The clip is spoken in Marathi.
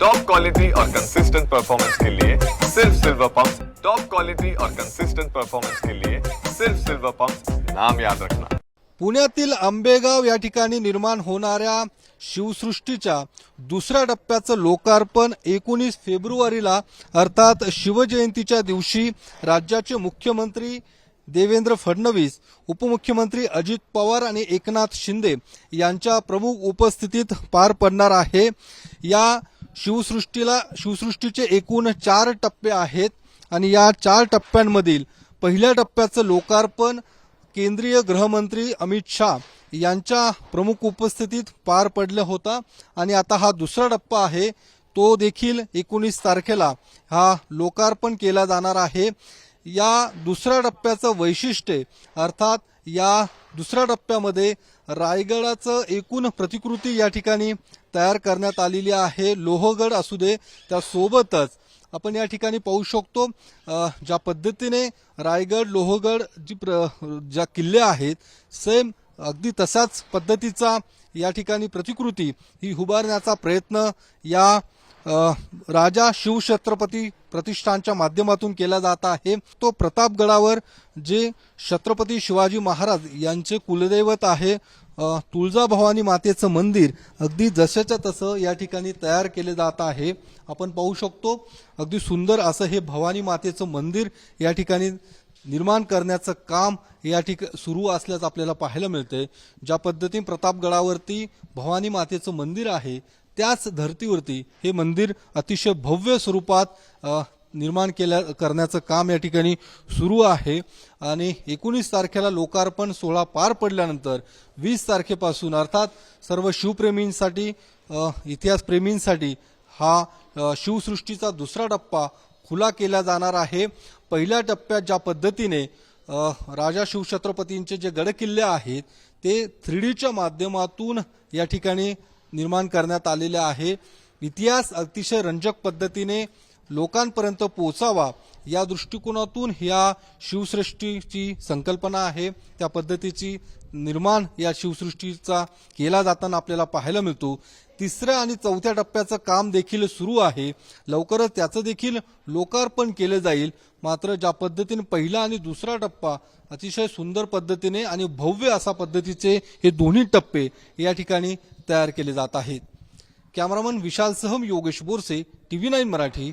टॉप क्वालिटी और कंसिस्टेंट परफॉर्मेंस के लिए सिर्फ सिल्वर पंप टॉप क्वालिटी और कंसिस्टेंट परफॉर्मेंस के लिए सिर्फ सिल्वर पंप नाम याद रखना। पुण्यातील आंबेगाव या ठिकाणी निर्माण होणाऱ्या शिवसृष्टीच्या दुसऱ्या टप्प्याचं लोकार्पण एकोणीस फेब्रुवारीला अर्थात शिवजयंतीच्या दिवशी राज्याचे मुख्यमंत्री देवेंद्र फडणवीस उपमुख्यमंत्री अजित पवार आणि एकनाथ शिंदे यांच्या प्रमुख उपस्थितीत पार पडणार आहे. या शिवसृष्टीला शिवसृष्टीचे एकूण चार टप्पे आहेत आणि या चार टप्प्यांमधील पहिल्या टप्प्याचं लोकार्पण केंद्रीय गृहमंत्री अमित शाह यांच्या प्रमुख उपस्थितीत पार पडलं होता. आणि आता हा दुसरा टप्पा आहे. तो देखील एकोणीस तारखेला हा लोकार्पण केला जाणार आहे. या दुसऱ्या टप्प्याचं वैशिष्ट्य अर्थात या दुसऱ्या टप्प्यामध्ये रायगडाचं एकूण प्रतिकृती या ठिकाणी तयार करण्यात आलेली आहे. लोहगड असू दे त्यासोबतच आपण या ठिकाणी पाहू शकतो ज्या पद्धतीने रायगड लोहगड जी प्र ज्या किल्ले आहेत सेम अगदी तशाच पद्धतीचा या ठिकाणी प्रतिकृती ही उभारण्याचा प्रयत्न या राजा शिवछत्रपती प्रतिष्ठानच्या माध्यमातून केला जात आहे. तो प्रतापगडावर जे छत्रपती शिवाजी महाराज यांचे कुलदैवत आहे तुळजाभवानी मातेचं मंदिर अगदी जशाच्या तसं या ठिकाणी तयार केले जात आहे. आपण पाहू शकतो अगदी सुंदर असं हे भवानी मातेचं मंदिर या ठिकाणी निर्माण करण्याचं काम या ठिक सुरू असल्याचं आपल्याला पाहायला मिळतंय. ज्या पद्धतीने प्रतापगडावरती भवानी मातेचं मंदिर आहे त्याच धर्तीवरती हे मंदिर अतिशय भव्य स्वरूपात निर्माण केल्या करण्याचं काम या ठिकाणी सुरू आहे. आणि एकोणीस तारखेला लोकार्पण सोहळा पार पडल्यानंतर वीस तारखेपासून अर्थात सर्व शिवप्रेमींसाठी इतिहासप्रेमींसाठी हा शिवसृष्टीचा दुसरा टप्पा खुला केला जाणार आहे. पहिल्या टप्प्यात ज्या पद्धतीने राजा शिवछत्रपतींचे जे गडकिल्ले आहेत ते थ्री डीच्या माध्यमातून या ठिकाणी निर्माण करण्यात आलेले आहे. इतिहास अतिशय रंजक पद्धतीने लोकांपर्यंत पोचावा या दृष्टिकोनातून ह्या शिवसृष्टीची संकल्पना आहे. त्या पद्धतीची निर्माण या शिवसृष्टीचा केला जाताना आपल्याला पाहायला मिळतो. तिसऱ्या आणि चौथ्या टप्प्याचं काम देखील सुरू आहे. लवकरच त्याचं देखील लोकार्पण केलं जाईल. मात्र ज्या पद्धतीने पहिला आणि दुसरा टप्पा अतिशय सुंदर पद्धतीने आणि भव्य असा पद्धतीचे हे दोन्ही टप्पे या ठिकाणी तयार केले जात आहेत. Cameraman Vishal Saham Yogesh Borse TV nine Marathi.